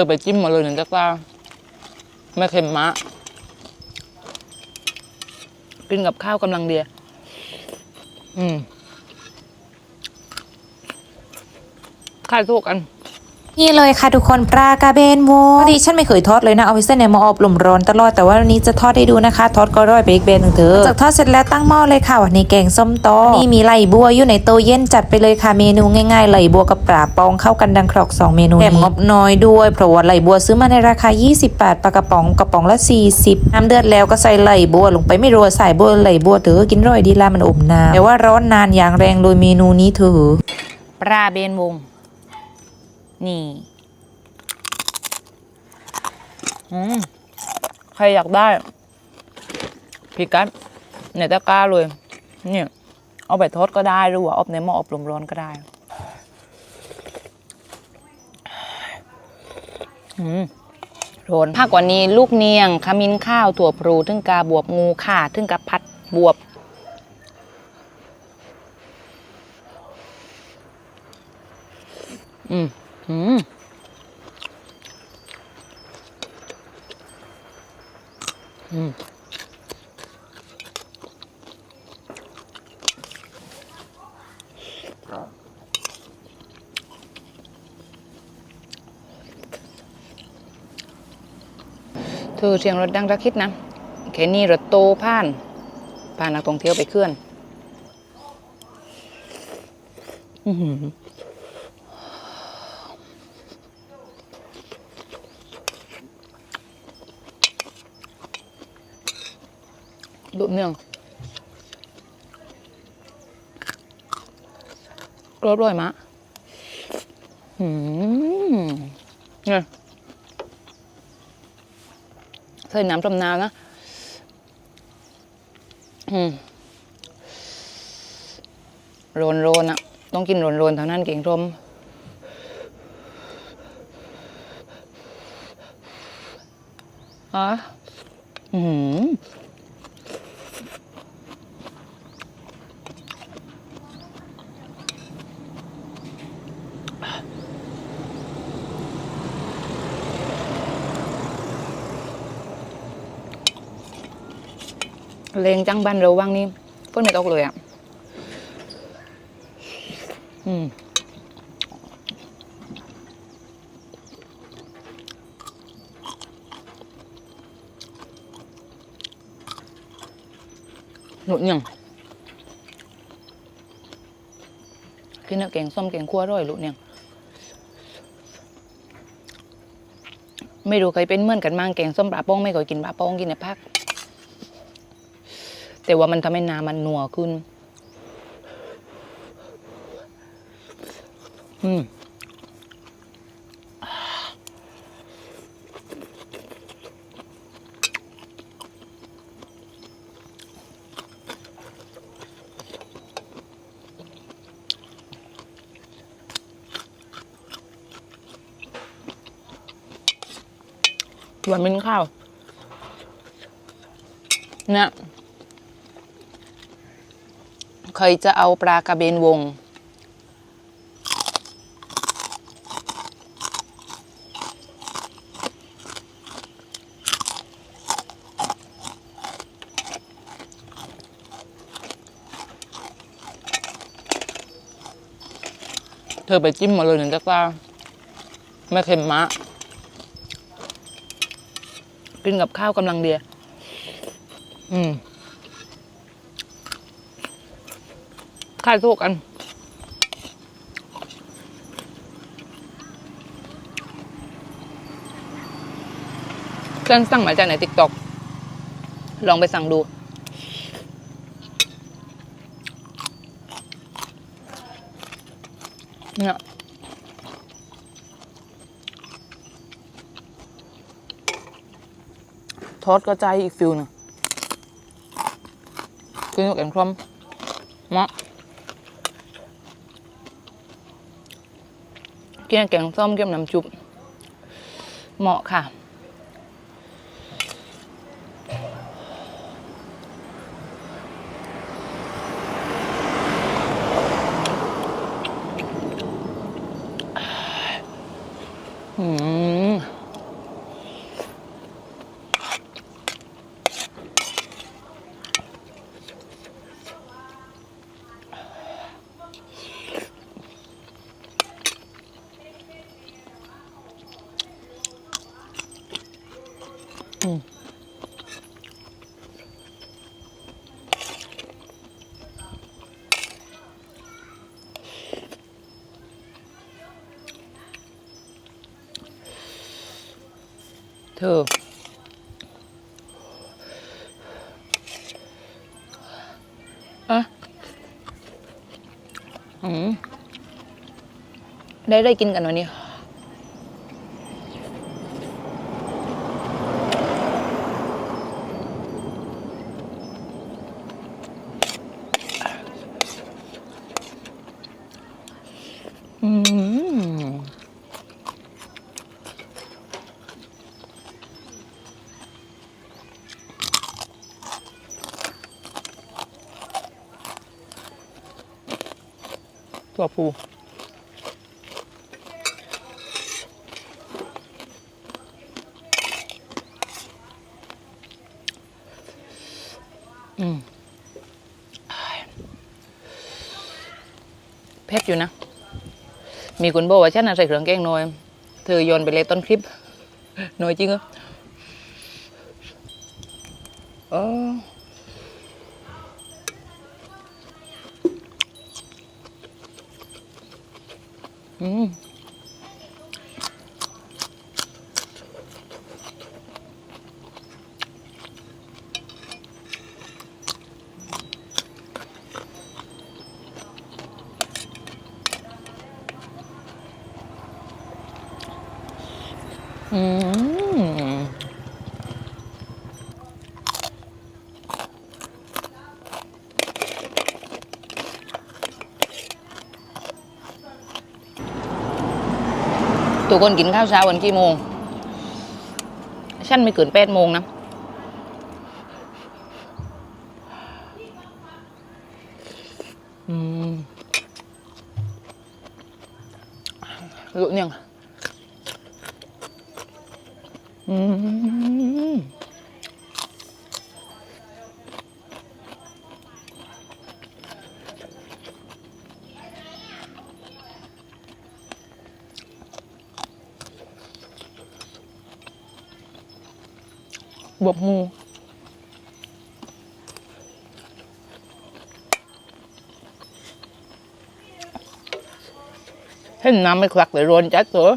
เธอไปจิ้มมาเลยหนึ่งจักรไม่เค็มมะ กินกับข้าวกำลังเดียอืมขายสู้กัน นี่เลยค่ะทุกคนปลากระเบนโมปกติฉันไม่เคยทอดเลยนะเอาไว้เส้นในหม้ออบลมร้อนตลอดแต่ว่าวันนี้จะทอดให้ดูนะคะทอดก็ร้อยไปอีกเบนหนึ่งเถอะจากทอดเสร็จแล้วตั้งหม้อเลยค่ะวันนี้แกงส้มตอนี่มีไหลบัวอยู่ในโตะเย็นจัดไปเลยค่ะเมนูง่ายๆไหลบัวกับปลาปองเข้ากันดังครอกสองเมนูแถมงบน้อยด้วยเพราะว่าไหลบัวซื้อมาในราคา 20 บาทปลากระป๋องกระป๋องละ 40น้ำเดือดแล้วก็ใส่ไหลบัวลงไปไม่รัวใส่บัวไหลบัวเถอะกินร่อยดีละมันอมน้ำแต่ว่าร้อนนานอย่างแรงโดยเมนูนี้เถอะปลาเบนวง นี่อืมใครอยากได้พิกัดในตะกร้าเลยเนี่ยเอาไปทอดก็ได้หรือว่าอบในหม้ออบลมร้อนก็ได้อืมโรนภาคกว่านี้ลูกเนียงขมิ้นข้าวถั่วพลูถึงกาบวบงูข่าถึงกับพัดบวบ อืม อืมอืมเธอเสียงรถดังระคิดนะแค่นี้รถโตผ่านพานักท่องเที่ยวไปเคลื่อน อื้อหือ ลูเนื่องรสอร่อยมะอืมเนี่ยใส่น้ำตำนาวนะ อืมโรนโรนอะต้องกินโรนโรนเท่านั้นเก่งรมอะอืม เลงจังบ้านเราว่างนี่ฝนไม่ตกเลยอะอืมหนุนยังกินเอาแกงส้มแกงคั่วอร่อยลูกเนี่ยไม่รู้ใครเป็นเหมื่อนกันมั่งแกงส้มปลาโป้งไม่เคยกินปลาโป้งกินในภาค แต่ว่ามันทำให้น้ำมันนัวขึ้น อืมหวานเป็นข้าวเนี่ย เคยจะเอาปลากระเบนวง เธอไปจิ้มมาเลยหนึ่งจักรไม่เค็มมะ กินกับข้าวกำลังเดีย อืม ค่ายสู้กันเพื่อนสั่งมาจากไหนติ๊กต็อกลองไปสั่งดู เนี่ยทอดก็ใจอีกฟิลหนึงกินกับแกงส้มมะ กินกับแกงส้มกับน้ำจุบเหมาะค่ะ เธออะอืม ได้ได้กินกันวันนี้อืม ตัวผูอืมเผ็ดอยู่นะ มีคนบอกว่าฉันใส่เครื่องแกงน้อย เธอโยนไปเลยต้นคลิปน้อยจริงเหรอ เอ ทุกคนกินข้าวเช้าวันกี่โมง ฉันไม่เกินแปดโมงนะอืมรู้เนี่ยงอืม บวบหมูเห็นน้ำไม่คลักเลยร้อนจัดตัว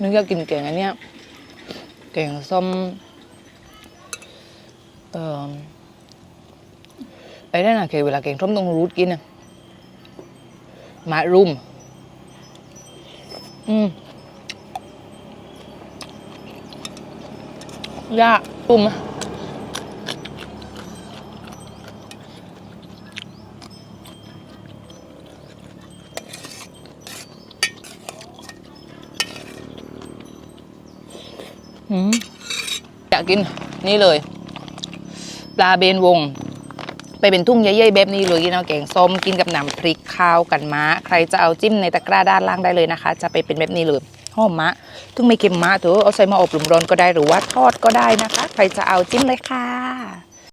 นึกอยากกินแกงอันเนี้ยแกงส้มเอ่อไอ้นั่นนะเคยเวลาแกงส้มต้องรูดกินนะมะรุมอืม ย่าปุ่มอืมอยากกินนี่เลย ปลาเบนวง ไปเป็นทุ่งใหญ่ๆแบบนี้เลยกินเอาแกงส้มกินกับน้ำพริกข้าวกันม้าใครจะเอาจิ้มในตะกร้าด้านล่างได้เลยนะคะ จะไปเป็นแบบนี้เลย หอมมะถึงไม่เค็มมะเถอะเอาใส่มาอบลมร้อนก็ได้หรือว่าทอดก็ได้นะคะ ใครจะเอาจิ้มเลยค่ะ